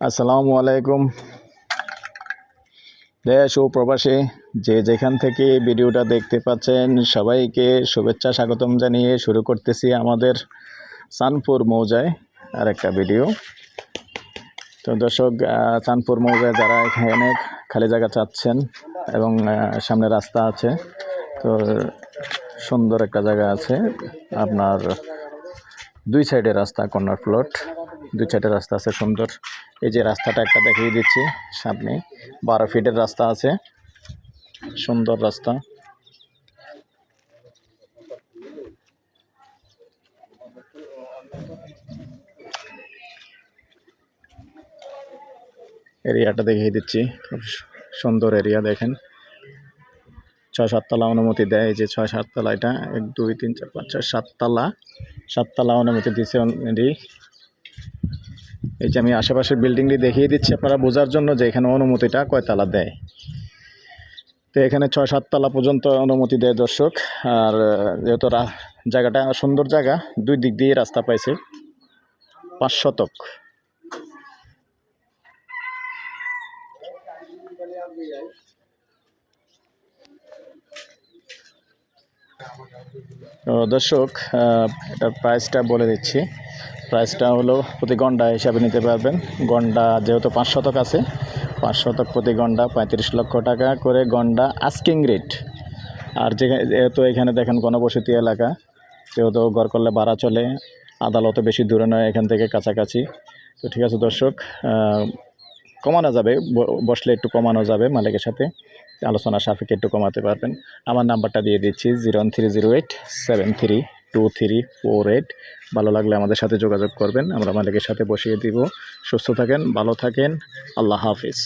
আসসালামু আলাইকুম। দেশ ও প্রবাসী, যে যেখান থেকে ভিডিওটা দেখতে পাচ্ছেন, সবাইকে শুভেচ্ছা স্বাগতম জানিয়ে শুরু করতেছি আমাদের সানপুর মৌজায় আর একটা ভিডিও। তো দর্শক চাঁদপুর মৌজায় যারা এখানে খালি জায়গা চাচ্ছেন এবং সামনে রাস্তা আছে, তো সুন্দর একটা জায়গা আছে। আপনার দুই সাইডে রাস্তা, কর্নার প্লট। দুই সাইডে রাস্তা আছে সুন্দর। এই যে রাস্তাটা একটা দেখিয়ে দিচ্ছি সামনে। বারো ফিটের রাস্তা আছে। সুন্দর রাস্তা। এরিয়াটা দেখিয়ে দিচ্ছি। খুব সুন্দর এরিয়া দেখেন। ছয় সাততলা অনুমতি দেয়। এই যে ছয় সাততলা এটা এক, দুই, তিন, চার, পাঁচ ছয় সাততলা সাততলা অনুমতি দিচ্ছে অলরেডি এই যে আমি আশেপাশের বিল্ডিংটি দেখিয়ে দিচ্ছি, আপনারা বোঝার জন্য যে এখানে অনুমতিটা কয়তলা দেয়। তো এখানে ছয় সাততলা পর্যন্ত অনুমতি দেয় দর্শক। আর, যেহেতু জায়গাটা সুন্দর জায়গা, দুই দিক দিয়ে রাস্তা পাইছে। পাঁচ শতক। দর্শক এটার প্রাইসটা বলে দিচ্ছি। প্রাইসটা হলো প্রতি ঘণ্টা হিসাবে নিতে পারবেন। গন্ডা যেহেতু পাঁচ শতক আছে, পাঁচ শতক প্রতি ঘণ্টা পঁয়ত্রিশ লক্ষ টাকা করে গন্ডা আস্কিং রেট আর যেহেতু এখানে দেখেন গণবসতি এলাকা, যেহেতু ঘর করলে ভাড়া চলে, আদালতে বেশি দূরে নয় এখান থেকে কাছাকাছি। তো ঠিক আছে দর্শক কমানো যাবে বসলে একটু কমানো যাবে মালিকের সাথে। আলোচনা সাপেক্ষে একটু কমাতে পারবেন। আমার নাম্বারটা দিয়ে দিচ্ছি zero three zero eight seven three two three four eight. ভালো লাগলে আমাদের সাথে যোগাযোগ করবেন। আমরা মালিকের সাথে বসিয়ে দিব। সুস্থ থাকেন, ভালো থাকেন। আল্লাহ হাফিজ।